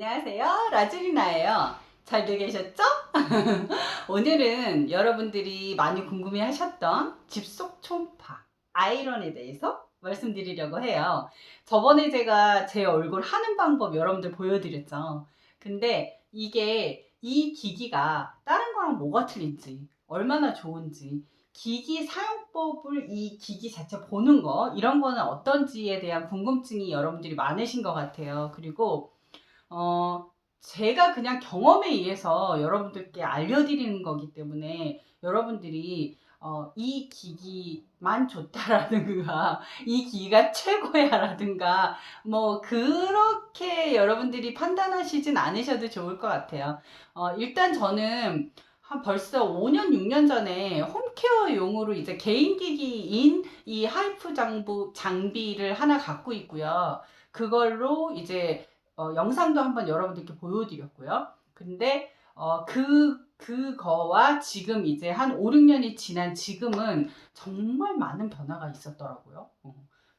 안녕하세요. 라즈리나예요. 잘들 계셨죠? 오늘은 여러분들이 많이 궁금해 하셨던 집속 초음파 아이런에 대해서 말씀드리려고 해요. 저번에 제가 제 얼굴 하는 방법 여러분들 보여드렸죠. 근데 이게 이 기기가 다른 거랑 뭐가 틀린지, 얼마나 좋은지, 기기 사용법을 이 기기 자체 보는 거, 이런 거는 어떤지에 대한 궁금증이 여러분들이 많으신 것 같아요. 그리고, 어, 제가 그냥 경험에 의해서 여러분들께 알려드리는 거기 때문에 여러분들이 어, 이 기기만 좋다라든가 이 기기가 최고야라든가 뭐 그렇게 여러분들이 판단하시진 않으셔도 좋을 것 같아요. 어, 일단 저는 한 벌써 5년, 6년 전에 홈케어 용으로 이제 개인 기기인 이 하이프 장부, 장비를 하나 갖고 있고요. 그걸로 이제 어, 영상도 한번 여러분들께 보여드렸고요. 근데 어, 그 그거와 지금 이제 한 5, 6년이 지난 지금은 정말 많은 변화가 있었더라고요. 어.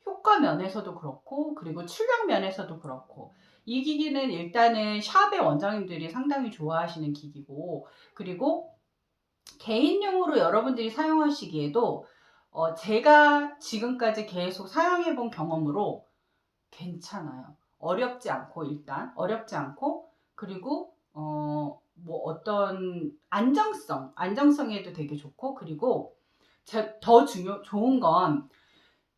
효과 면에서도 그렇고 그리고 출력 면에서도 그렇고 이 기기는 일단은 샵의 원장님들이 상당히 좋아하시는 기기고 그리고 개인용으로 여러분들이 사용하시기에도 어, 제가 지금까지 계속 사용해 본 경험으로 괜찮아요. 어렵지 않고 일단 어렵지 않고 그리고 어, 뭐 어떤 안정성, 안정성에도 되게 좋고 그리고 제- 더 중요 좋은 건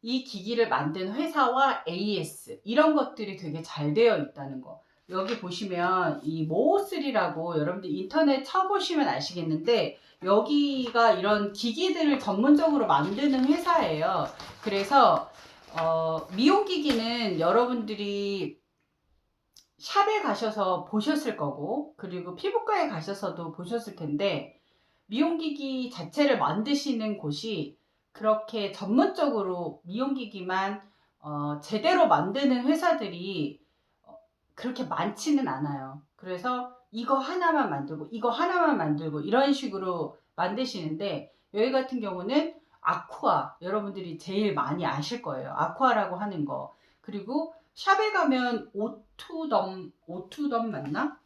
이 기기를 만든 회사와 AS 이런 것들이 되게 잘 되어 있다는 거. 여기 보시면 이 모오3라고 여러분들 인터넷 쳐보시면 아시겠는데 여기가 이런 기기들을 전문적으로 만드는 회사예요. 그래서 어, 미용기기는 여러분들이 샵에 가셔서 보셨을 거고, 그리고 피부과에 가셔서도 보셨을 텐데, 미용기기 자체를 만드시는 곳이 그렇게 전문적으로 미용기기만 어, 제대로 만드는 회사들이 어, 그렇게 많지는 않아요. 그래서 이거 하나만 만들고, 이거 하나만 만들고, 이런 식으로 만드시는데, 여기 같은 경우는 아쿠아, 여러분들이 제일 많이 아실 거예요. 아쿠아라고 하는 거. 그리고 샵에 가면 오투덤 오투덤 맞나?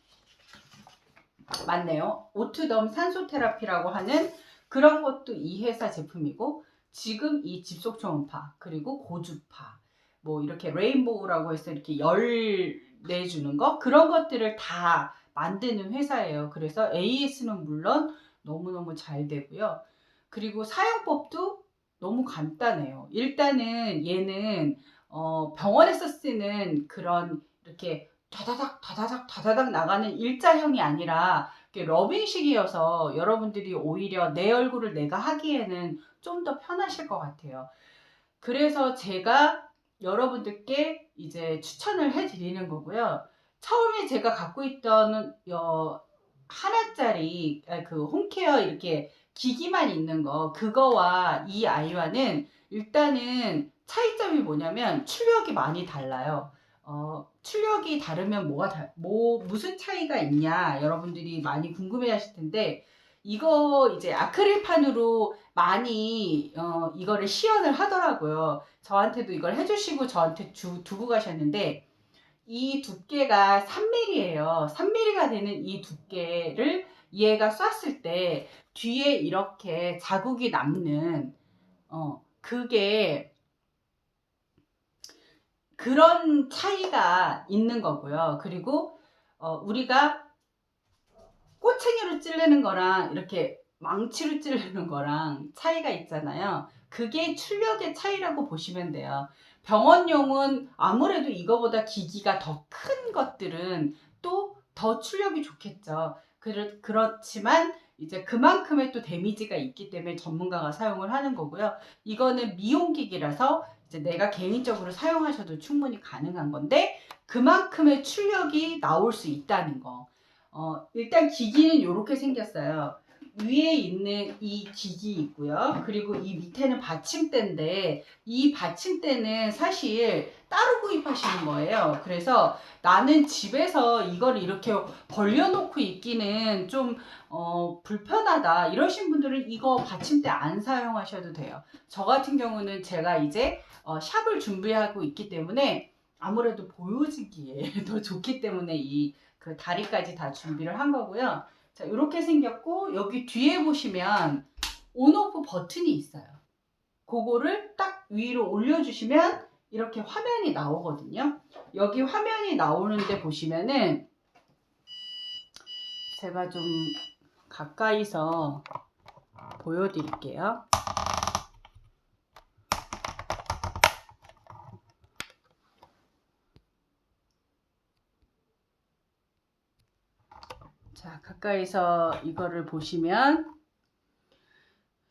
맞네요. 오투덤 산소 테라피라고 하는 그런 것도 이 회사 제품이고 지금 이 집속 초음파 그리고 고주파 뭐 이렇게 레인보우라고 해서 이렇게 열 내주는 거 그런 것들을 다 만드는 회사예요. 그래서 AS는 물론 너무너무 잘 되고요. 그리고 사용법도 너무 간단해요. 일단은 얘는 어, 병원에서 쓰는 그런 이렇게 다다닥 다다닥 다다닥 나가는 일자형이 아니라 러빙식이어서 여러분들이 오히려 내 얼굴을 내가 하기에는 좀 더 편하실 것 같아요. 그래서 제가 여러분들께 이제 추천을 해드리는 거고요. 처음에 제가 갖고 있던 어, 하나짜리 아, 그 홈케어 이렇게 기기만 있는 거 그거와 이 아이와는 일단은 차이점이 뭐냐면 출력이 많이 달라요. 어, 출력이 다르면 뭐가 다, 뭐 무슨 차이가 있냐 여러분들이 많이 궁금해 하실 텐데 이거 이제 아크릴판으로 많이 어, 이거를 시연을 하더라고요. 저한테도 이걸 해주시고 저한테 주, 두고 가셨는데 이 두께가 3mm예요. 3mm가 되는 이 두께를 얘가 쐈을 때 뒤에 이렇게 자국이 남는 어 그게 그런 차이가 있는 거고요. 그리고 어, 우리가 꼬챙이로 찌르는 거랑 이렇게 망치로 찌르는 거랑 차이가 있잖아요. 그게 출력의 차이라고 보시면 돼요. 병원용은 아무래도 이거보다 기기가 더 큰 것들은 또 더 출력이 좋겠죠. 그렇, 그렇지만 이제 그만큼의 또 데미지가 있기 때문에 전문가가 사용을 하는 거고요. 이거는 미용기기라서 이제 내가 개인적으로 사용하셔도 충분히 가능한 건데 그만큼의 출력이 나올 수 있다는 거. 어, 일단 기기는 이렇게 생겼어요. 위에 있는 이 기기 있고요. 그리고 이 밑에는 받침대인데 이 받침대는 사실 따로 구입하시는 거예요. 그래서 나는 집에서 이걸 이렇게 벌려놓고 있기는 좀 어, 불편하다 이러신 분들은 이거 받침대 안 사용하셔도 돼요. 저 같은 경우는 제가 이제 어, 샵을 준비하고 있기 때문에 아무래도 보여지기에 더 좋기 때문에 이 그 다리까지 다 준비를 한 거고요. 자, 이렇게 생겼고 여기 뒤에 보시면 온오프 버튼이 있어요. 그거를 딱 위로 올려주시면 이렇게 화면이 나오거든요. 여기 화면이 나오는데 보시면은 제가 좀 가까이서 보여드릴게요. 자, 가까이서 이거를 보시면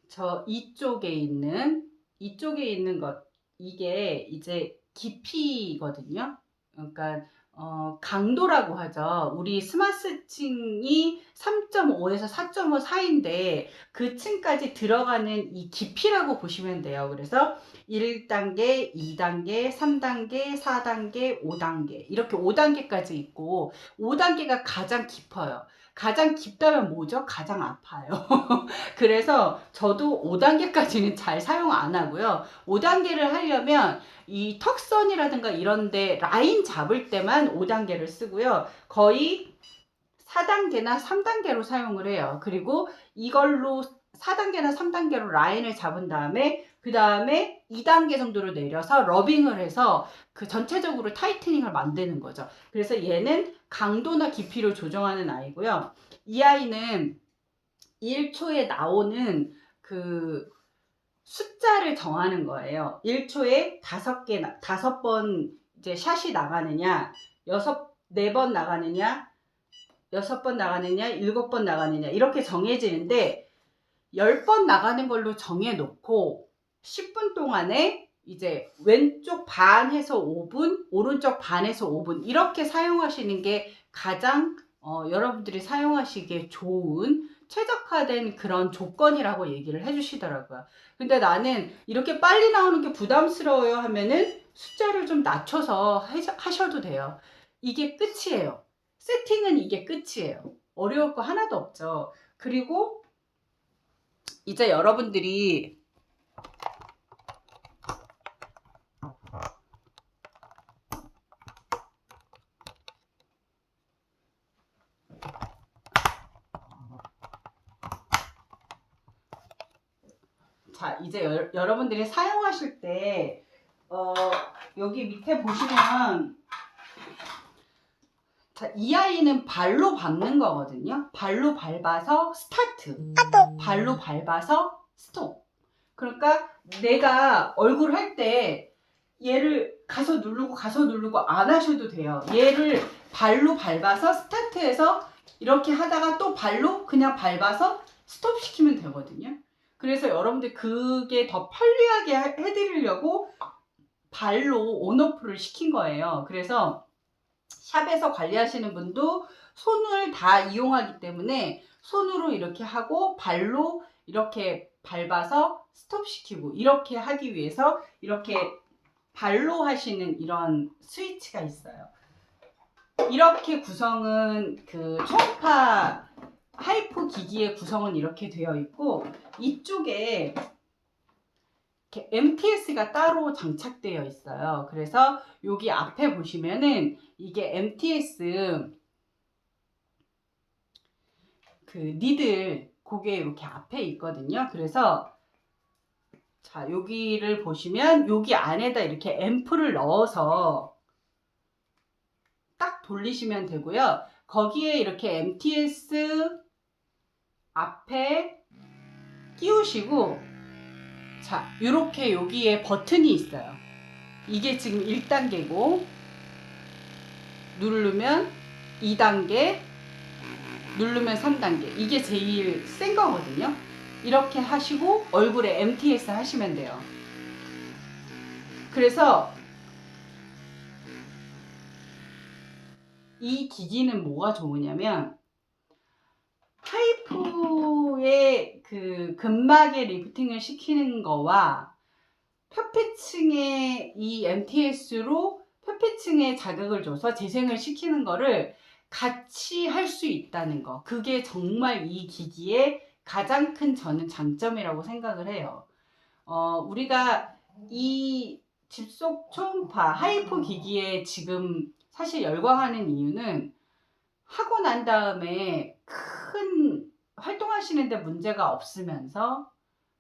저 이쪽에 있는 이쪽에 있는 것 이게 이제 깊이거든요. 그러니까 어, 강도라고 하죠. 우리 스마스층이 3.5에서 4.5 사이인데 그 층까지 들어가는 이 깊이라고 보시면 돼요. 그래서 1단계, 2단계, 3단계, 4단계, 5단계 이렇게 5단계까지 있고 5단계가 가장 깊어요. 가장 깊다면 뭐죠? 가장 아파요. 그래서 저도 5단계까지는 잘 사용 안 하고요. 5단계를 하려면 이 턱선이라든가 이런데 라인 잡을 때만 5단계를 쓰고요. 거의 4단계나 3단계로 사용을 해요. 그리고 이걸로 4단계나 3단계로 라인을 잡은 다음에 그 다음에 2단계 정도로 내려서 러빙을 해서 그 전체적으로 타이트닝을 만드는 거죠. 그래서 얘는 강도나 깊이를 조정하는 아이고요. 이 아이는 1초에 나오는 그 숫자를 정하는 거예요. 1초에 다섯 개, 다섯 번 이제 샷이 나가느냐, 여섯, 네번 나가느냐, 여섯 번 나가느냐, 일곱 번 나가느냐, 이렇게 정해지는데, 열번 나가는 걸로 정해놓고, 10분 동안에 이제 왼쪽 반에서 5분, 오른쪽 반에서 5분, 이렇게 사용하시는 게 가장 어, 여러분들이 사용하시기에 좋은 최적화된 그런 조건이라고 얘기를 해주시더라고요. 근데 나는 이렇게 빨리 나오는 게 부담스러워요 하면은 숫자를 좀 낮춰서 하셔- 하셔도 돼요. 이게 끝이에요. 세팅은 이게 끝이에요. 어려울 거 하나도 없죠. 그리고 이제 여러분들이 자, 이제 여, 여러분들이 사용하실 때, 어, 여기 밑에 보시면, 자, 이 아이는 발로 밟는 거거든요. 발로 밟아서 스타트. 발로 밟아서 스톱. 그러니까 내가 얼굴 할 때 얘를 가서 누르고 가서 누르고 안 하셔도 돼요. 얘를 발로 밟아서 스타트해서 이렇게 하다가 또 발로 그냥 밟아서 스톱 시키면 되거든요. 그래서 여러분들 그게 더 편리하게 해- 해드리려고 발로 온오프를 시킨 거예요. 그래서 샵에서 관리하시는 분도 손을 다 이용하기 때문에 손으로 이렇게 하고 발로 이렇게 밟아서 스톱시키고 이렇게 하기 위해서 이렇게 발로 하시는 이런 스위치가 있어요. 이렇게 구성은 그 초음파 하이프 기기의 구성은 이렇게 되어 있고 이쪽에 MTS가 따로 장착되어 있어요. 그래서 여기 앞에 보시면은 이게 MTS 그 니들 그게 이렇게 앞에 있거든요. 그래서 자 여기를 보시면 여기 안에다 이렇게 앰프를 넣어서 딱 돌리시면 되고요. 거기에 이렇게 MTS 앞에 끼우시고 자 이렇게 여기에 버튼이 있어요. 이게 지금 1단계고 누르면 2단계 누르면 3단계 이게 제일 센 거거든요. 이렇게 하시고 얼굴에 MTS 하시면 돼요. 그래서 이 기기는 뭐가 좋으냐면 하이프의 그 근막에 리프팅을 시키는 거와 표피층의 이 MTS로 표피층에 자극을 줘서 재생을 시키는 거를 같이 할 수 있다는 거. 그게 정말 이 기기의 가장 큰 저는 장점이라고 생각을 해요. 어, 우리가 이 집속 초음파 하이포 기기에 지금 사실 열광하는 이유는 하고 난 다음에 큰 활동하시는데 문제가 없으면서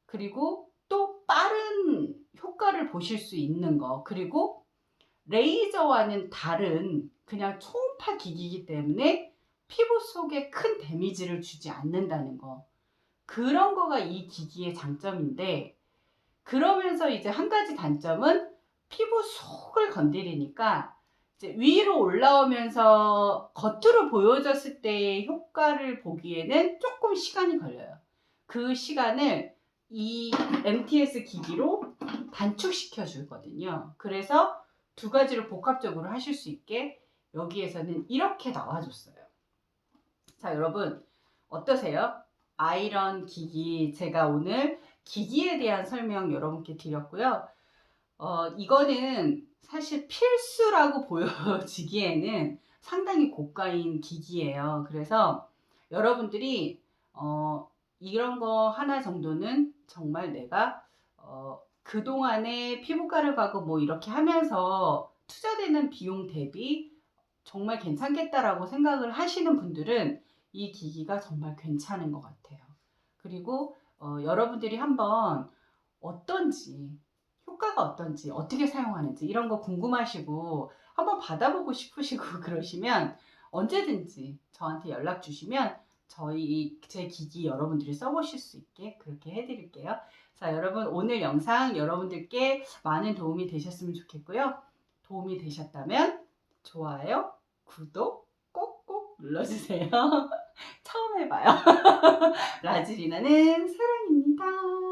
그리고 또 빠른 효과를 보실 수 있는 거. 그리고 레이저와는 다른 그냥 초음파 기기이기 때문에 피부 속에 큰 데미지를 주지 않는다는 거. 그런 거가 이 기기의 장점인데 그러면서 이제 한 가지 단점은 피부 속을 건드리니까 위로 올라오면서 겉으로 보여졌을 때의 효과를 보기에는 조금 시간이 걸려요. 그 시간을 이 MTS 기기로 단축시켜 주거든요. 그래서 두 가지를 복합적으로 하실 수 있게 여기에서는 이렇게 나와줬어요. 자, 여러분 어떠세요? 아이런 기기 제가 오늘 기기에 대한 설명 여러분께 드렸고요. 어, 이거는 사실 필수라고 보여지기에는 상당히 고가인 기기예요. 그래서 여러분들이 어, 이런 거 하나 정도는 정말 내가 어, 그동안에 피부과를 가고 뭐 이렇게 하면서 투자되는 비용 대비 정말 괜찮겠다라고 생각을 하시는 분들은 이 기기가 정말 괜찮은 것 같아요. 그리고 어, 여러분들이 한번 어떤지 효과가 어떤지 어떻게 사용하는지 이런 거 궁금하시고 한번 받아보고 싶으시고 그러시면 언제든지 저한테 연락 주시면 저희 제 기기 여러분들이 써보실 수 있게 그렇게 해드릴게요. 자 여러분 오늘 영상 여러분들께 많은 도움이 되셨으면 좋겠고요. 도움이 되셨다면 좋아요, 구독 꼭꼭 눌러주세요. 처음 해봐요. 라즈리나는 사랑입니다.